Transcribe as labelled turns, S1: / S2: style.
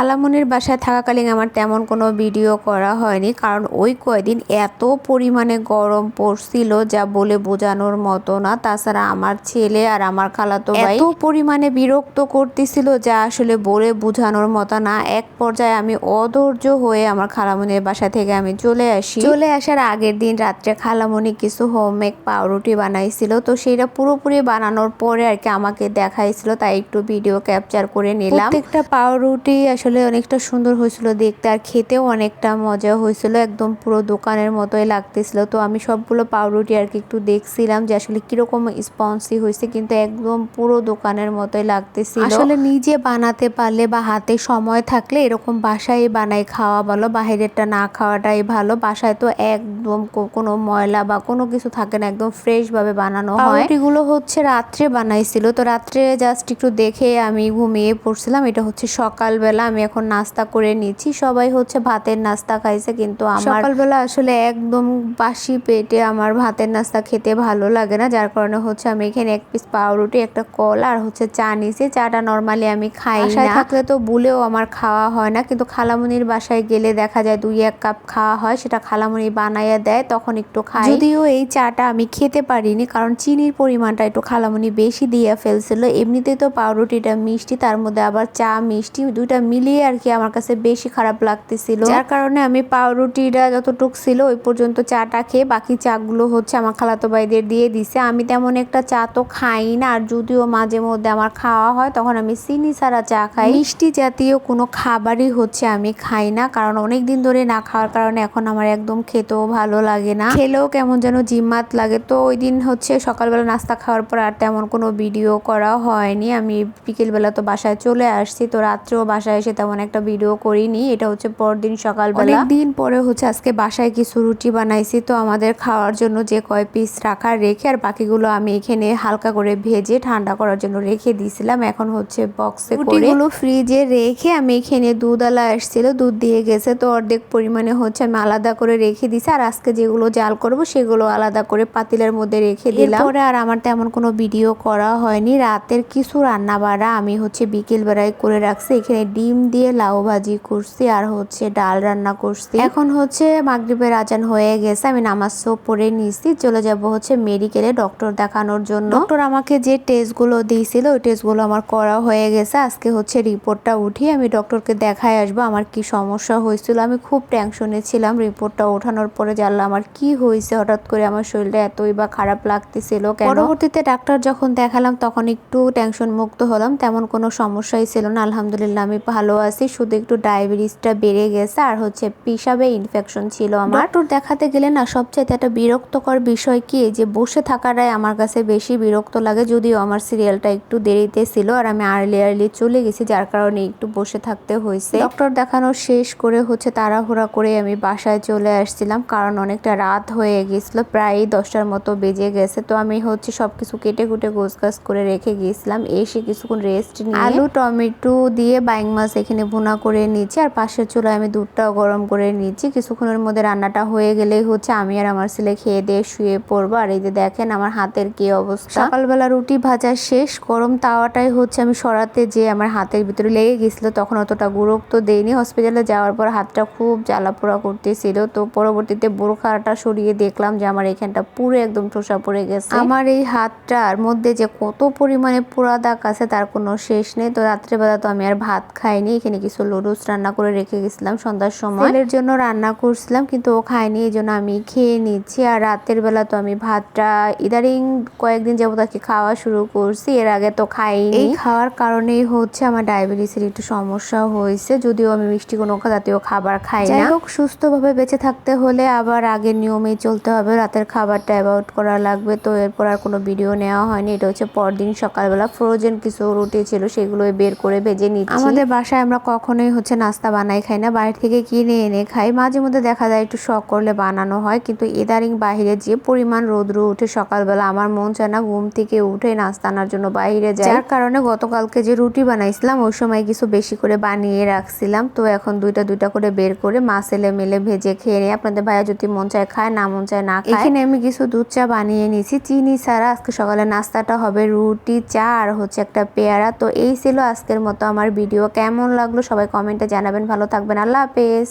S1: খালামনির বাসায় থাকাকালীন আমার তেমন কোনো ভিডিও করা হয়নি কারণ ওই কয়দিন এত পরিমাণে গরম পড়ছিল যা বলে বোঝানোর মতো না। তাছাড়া আমার ছেলে আর আমার খালাতো ভাই এত পরিমাণে বিরক্ত করতেছিল যা আসলে বলে বোঝানোর মতো না। এক পর্যায়ে আমি অধৈর্য হয়ে আমার খালামনির বাসা থেকে আমি চলে আসি। চলে আসার আগের দিন রাত্রে খালামনি কিছু হোমমেক পাউরুটি বানাইছিল তো সেটা পুরোপুরি বানানোর পরে আর কি আমাকে দেখাইছিল তাই একটু ভিডিও ক্যাপচার করে নিলাম। প্রত্যেকটা পাউরুটি আসলে অনেকটা সুন্দর হয়েছিল দেখতে আর খেতেও অনেকটা মজা হয়েছিল। একদম পুরো দোকানের মতোই লাগতেছিল। তো আমি সবগুলো পাউরুটি আর কি একটু দেখছিলাম যে আসলে কীরকম স্পঞ্জি হয়েছে কিন্তু একদম পুরো দোকানের মতোই লাগতেছিল। আসলে নিজে বানাতে পারলে বা হাতে সময় থাকলে এরকম বাসায় বানাই খাওয়া ভালো বাহিরেরটা না খাওয়াটাই ভালো। বাসায় তো একদম কোনো ময়লা বা কোনো কিছু থাকে না একদম ফ্রেশভাবে বানানো হয়। পাউরুটিগুলো হচ্ছে রাত্রে বানাইছিল। তো রাত্রে জাস্ট একটু দেখে আমি ঘুমিয়ে পড়ছিলাম। এটা হচ্ছে সকালবেলা। আমি এখন নাস্তা করে নিচ্ছি। সবাই হচ্ছে ভাতের নাস্তা খাইছে কিন্তু আমার সকালবেলা আসলে একদম বাসি পেটে আমার ভাতের নাস্তা খেতে ভালো লাগে না যার কারণে হচ্ছে আমি এখানে এক পিস পাউরুটি একটা কল আর হচ্ছে চা নিছি চাটা নর্মালি আমি খাই না। থাকলে তো বুলেও আমার খাওয়া হয় না কিন্তু খালামুনির বাসায় গেলে দেখা যায় দুই এক কাপ খাওয়া হয় সেটা খালামুনি বানাইয়া দেয় তখন একটু খাই। যদিও এই চাটা আমি খেতে পারিনি কারণ চিনির পরিমাণটা একটু খালামুনি বেশি দিয়ে ফেলছিল। এমনিতেই তো পাউরুটিটা মিষ্টি তার মধ্যে আবার চা মিষ্টি দুইটা মিলিয়ে আর কি আমার কাছে বেশি খারাপ লাগতেছিল। যার কারণে আমি পাউরুটিটা যতটুক ছিল ওই পর্যন্ত চাটা খেয়ে বাকি চাগুলো হচ্ছে আমার খালাতো ভাইদের দিয়ে দিছে। আমি তেমন একটা চা তো খাই না, আর যদিও মাঝে মধ্যে আমার খাওয়া হয়, তখন আমি চিনি ছাড়া চা খাই। মিষ্টি জাতীয় কোনো খাবারই হচ্ছে আমি খাই না, কারণ অনেক দিন ধরে না খাওয়ার কারণে এখন আমার একদম খেতেও ভালো লাগে না। খেলেও কেমন যেন জিম্মাত লাগে। তো ওই দিন হচ্ছে সকালবেলা নাস্তা খাওয়ার পর আর তেমন কোনো ভিডিও করা হয়নি। আমি বিকেলবেলা তো বাসায় চলে আসছি, তো রাত্রেও বাসায় এসে তেমন একটা ভিডিও করিনি। এটা হচ্ছে পরদিন সকালবেলা। দিন পরে হচ্ছে আজকে বাসায় কিছু রুটি বানাইছি তো আমাদের খাওয়ার জন্য যে কয় পিস রাখা রেখে আর বাকিগুলো আমি এখানে হালকা করে ভেজে ঠান্ডা করার জন্য রেখে দিয়েছিলাম। এখন হচ্ছে বক্সে করে রুটিগুলো ফ্রিজে রেখে আমি এখানে দুধ আলা আসছিল দুধ দিয়ে গেছে তো অর্ধেক পরিমাণে হচ্ছে আমি আলাদা করে রেখে দিছি আর আজকে যেগুলো জাল করব সেগুলো আলাদা করে পাতিলের মধ্যে রেখে দিলাম। পরে আর আমার তেমন কোনো ভিডিও করা হয়নি। রাতের কিছু রান্না বাড়া আমি হচ্ছে বিকেল বেলায় করে রাখছি। এখানে ডিম দিয়ে লাউ ভাজি করছি আর হচ্ছে ডাল রান্না করছি। এখন হচ্ছে মাগরিবের আজান হয়ে গেছে, আমি নামাজ পড়ে নিছি। চলে যাব হচ্ছে মেডিকেলে ডক্টর দেখানোর জন্য। ডক্টর আমাকে যে টেস্টগুলো দিয়েছিল, ওই টেস্টগুলো আমার করা হয়ে গেছে। আজকে হচ্ছে রিপোর্টটা উঠিয়ে আমি ডক্টরকে দেখায় আসব, আমার কি সমস্যা হয়েছিল। আমি খুব টেনশনে ছিলাম রিপোর্টটা ওঠানোর পরে, জানলাম আমার কি হয়েছে। হঠাৎ করে আমার শরীরটা এতই বা খারাপ লাগতেছিল পরবর্তীতে ডাক্তার যখন দেখালাম, তখন একটু টেনশন মুক্ত হলাম, তেমন কোনো সমস্যাই ছিল না। আলহামদুলিল্লাহ, আমি ভালো আছি। শুধু একটু ডায়াবেটিসটা বেড়ে গেছে আর হচ্ছে পিসাবে ইনফেকশন ছিল আমার। ডক্টর দেখাতে গেলে না সবচেয়ে একটা বিরক্তকর বিষয় কি যে বসে থাকাটাই আমার কাছে বেশি বিরক্ত লাগে। যদিও আমার সিরিয়ালটা একটু দেরিতে ছিল আর আমি আর্লি আর্লি চলে গেছি যার কারণে একটু বসে থাকতে হয়েছে। ডক্টর দেখানো শেষ করে হচ্ছে তাড়াহুড়া করে আমি বাসায় চলে আসছিলাম কারণ অনেকটা রাত হয়ে গেছিল প্রায় দশটার মতো বেজে গেছে। তো আমি হচ্ছে সবকিছু কেটে কুটে গোছ গাছ করে রেখে গিয়েছিলাম এসে কিছুক্ষণ রেস্ট নিয়ে আলু টমেটো দিয়ে বাইং মাছ এখানে ভুনা করে নিচ্ছি। আর পাশের চুলায় আমি দুধটাও গরম করে নিচ্ছি। কিছুক্ষণের মধ্যে রান্নাটা হয়ে গেলেই হচ্ছে আমি আর আমার ছেলে খেয়ে দিয়ে শুয়ে পড়ব। আর এই যে দেখেন আমার হাতের কি অবস্থা। সকালবেলা রুটি ভাজা শেষ। গরম তাওয়াটাই হচ্ছে আমি সরাতে যে আমার হাতের ভিতরে লেগে গেছিল। তখন অতটা গুরুত্ব দেইনি। হসপিটালে যাওয়ার পর হাতটা খুব জ্বালা পোড়া করতেছিল। তো পরবর্তীতে বোরখাটা সরিয়ে দেখলাম যে আমার এখানটা পুরো একদম ঠোসা পড়ে গেছে। আমার এই হাতটার মধ্যে যে কত পরিমাণে পোড়া দাগ আছে তার কোনো শেষ নেই। তো রাত্রেবেলা তো আমি আর ভাত খাইনি। এখানে কিছু লুডুস রান্না করে রেখে গেছিলাম সন্ধ্যার সময়। ছেলের জন্য রান্না করছিলাম কিন্তু ও খায়নি এই জন্য আমি খেয়ে নিচ্ছি। আর রাতের বেলা তো আমি ভাতটা ইদারিং কয়েকদিন যাব তাকে খাওয়া শুরু করছি এর আগে তো খাইনি। এই খাওয়ার কারণেই হচ্ছে আমার ডায়াবেটিসের একটু সমস্যা হয়েছে যদিও আমি মিষ্টি কোনো জাতীয় খাবার খাই না। হোক সুস্থভাবে বেঁচে থাকতে হলে আবার আগের নিয়মেই চলতে হবে রাতের খাবারটা অ্যাভয়েড করা লাগবে। তো এরপর আর কোনো ভিডিও নেওয়া হয়নি এটা হচ্ছে পরদিন সকালবেলা ফ্রোজেন কিছু রুটি ছিল সেগুলো বের করে ভেজে নিচ্ছি। আমাদের বাসায় আমরা কখনোই হচ্ছে নাস্তা বানাই খাই না। বাইরে থেকে কিনে এনে খাই। মাঝে মধ্যে দেখা যায় একটু শখ করলে বানানো হয়। কিন্তু ইদারিং বাইরে যে পরিমাণ রোদ্র উঠে সকালবেলা আমার মন চায় না ঘুম থেকে উঠে নাস্তা আনার জন্য বাইরে যায় যার কারণে গতকালকে যে রুটি বানাইছিলাম, ওই সময় কিছু বেশি করে বানিয়ে রাখছিলাম। তো এখন দুইটা দুইটা করে বের করে মাছ এলে মেলে ভেজে খেয়ে নিই আপনাদের ভাইয়া যদি মন চায় খায়, না মন চায় না খায়। এখানে আমি কিছু দুধ চা বানিয়ে নিয়েছি। চিনি ছাড়া আজকে সকালে নাস্তাটা হবে রুটি, চা আর হচ্ছে একটা পেয়ারা। তো এই ছিল আজকের মতো আমার ভিডিও। কেমন লাগল সবাই কমেন্টে জানাবেন ভালো থাকবেন আল্লাহ হাফেজ।